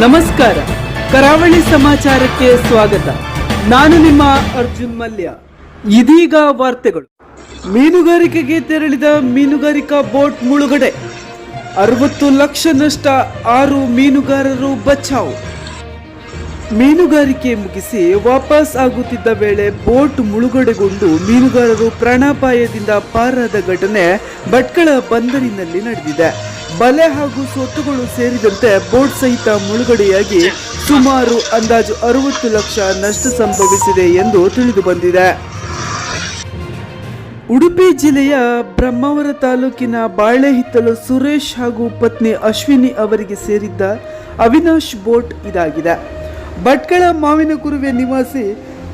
ನಮಸ್ಕಾರ. ಕರಾವಳಿ ಸಮಾಚಾರಕ್ಕೆ ಸ್ವಾಗತ. ನಾನು ನಿಮ್ಮ ಅರ್ಜುನ್ ಮಲ್ಯ. ಇದೀಗ ವಾರ್ತೆಗಳು. ಮೀನುಗಾರಿಕೆಗೆ ತೆರಳಿದ ಮೀನುಗಾರಿಕಾ ಬೋಟ್ ಮುಳುಗಡೆ. ಅರವತ್ತು ಲಕ್ಷ ನಷ್ಟ, ಆರು ಮೀನುಗಾರರು ಬಚಾವ್. ಮೀನುಗಾರಿಕೆ ಮುಗಿಸಿ ವಾಪಸ್ ಆಗುತ್ತಿದ್ದ ವೇಳೆ ಬೋಟ್ ಮುಳುಗಡೆಗೊಂಡು ಮೀನುಗಾರರು ಪ್ರಾಣಾಪಾಯದಿಂದ ಪಾರಾದ ಘಟನೆ ಭಟ್ಕಳ ಬಂದರಿನಲ್ಲಿ ನಡೆದಿದೆ. ಬಲೆ ಹಾಗೂ ಸೊತ್ತುಗಳು ಸೇರಿದಂತೆ ಬೋಟ್ ಸಹಿತ ಮುಳುಗಡೆಯಾಗಿ ಸುಮಾರು ಅಂದಾಜು ಅರವತ್ತು ಲಕ್ಷ ನಷ್ಟ ಸಂಭವಿಸಿದೆ ಎಂದು ತಿಳಿದು ಬಂದಿದೆ. ಉಡುಪಿ ಜಿಲ್ಲೆಯ ಬ್ರಹ್ಮಾವರ ತಾಲೂಕಿನ ಬಾಳೆಹಿತ್ತಲು ಸುರೇಶ್ ಹಾಗೂ ಪತ್ನಿ ಅಶ್ವಿನಿ ಅವರಿಗೆ ಸೇರಿದ್ದ ಅವಿನಾಶ್ ಬೋಟ್ ಇದಾಗಿದೆ. ಭಟ್ಕಳ ಮಾವಿನ ಕುರುವೆ ನಿವಾಸಿ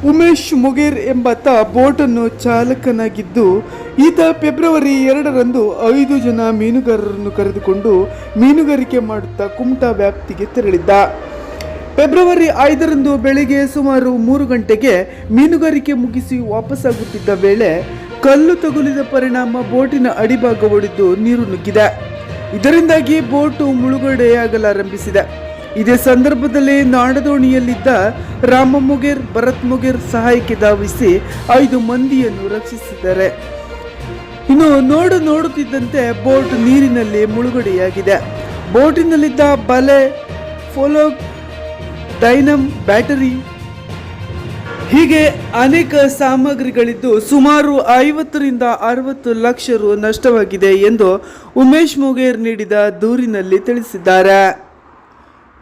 ಉಮೇಶ್ ಮುಗೇರ್ ಎಂಬಾತ ಬೋಟನ್ನು ಚಾಲಕನಾಗಿದ್ದು, ಈತ ಫೆಬ್ರವರಿ ಎರಡರಂದು ಐದು ಜನ ಮೀನುಗಾರರನ್ನು ಕರೆದುಕೊಂಡು ಮೀನುಗಾರಿಕೆ ಮಾಡುತ್ತಾ ಕುಮಟಾ ವ್ಯಾಪ್ತಿಗೆ ತೆರಳಿದ್ದ. ಫೆಬ್ರವರಿ ಐದರಂದು ಬೆಳಿಗ್ಗೆ ಸುಮಾರು ಮೂರು ಗಂಟೆಗೆ ಮೀನುಗಾರಿಕೆ ಮುಗಿಸಿ ವಾಪಸ್ಸಾಗುತ್ತಿದ್ದ ವೇಳೆ ಕಲ್ಲು ತಗುಲಿದ ಪರಿಣಾಮ ಬೋಟಿನ ಅಡಿಭಾಗ ಒಡೆದು ನೀರು ನುಗ್ಗಿದೆ. ಇದರಿಂದಾಗಿ ಬೋಟು ಮುಳುಗಡೆಯಾಗಲಾರಂಭಿಸಿದೆ. ಇದೇ ಸಂದರ್ಭದಲ್ಲಿ ನಾಡದೋಣಿಯಲ್ಲಿದ್ದ ರಾಮ ಮುಗೇರ್, ಭರತ್ ಮುಗೇರ್ ಸಹಾಯಕ್ಕೆ ಧಾವಿಸಿ ಐದು ಮಂದಿಯನ್ನು ರಕ್ಷಿಸಿದ್ದಾರೆ. ಇನ್ನು ನೋಡು ನೋಡುತ್ತಿದ್ದಂತೆ ಬೋಟ್ ನೀರಿನಲ್ಲಿ ಮುಳುಗಡೆಯಾಗಿದೆ. ಬೋಟಿನಲ್ಲಿದ್ದ ಬಲೆ ಫೋಲೋ ಡೈನಮ್ ಬ್ಯಾಟರಿ, ಹೀಗೆ ಅನೇಕ ಸಾಮಗ್ರಿಗಳಿದ್ದು ಸುಮಾರು ಐವತ್ತರಿಂದ ಅರವತ್ತು ಲಕ್ಷ ರು ನಷ್ಟವಾಗಿದೆ ಎಂದು ಉಮೇಶ್ ಮುಗೇರ್ ನೀಡಿದ ದೂರಿನಲ್ಲಿ ತಿಳಿಸಿದ್ದಾರೆ.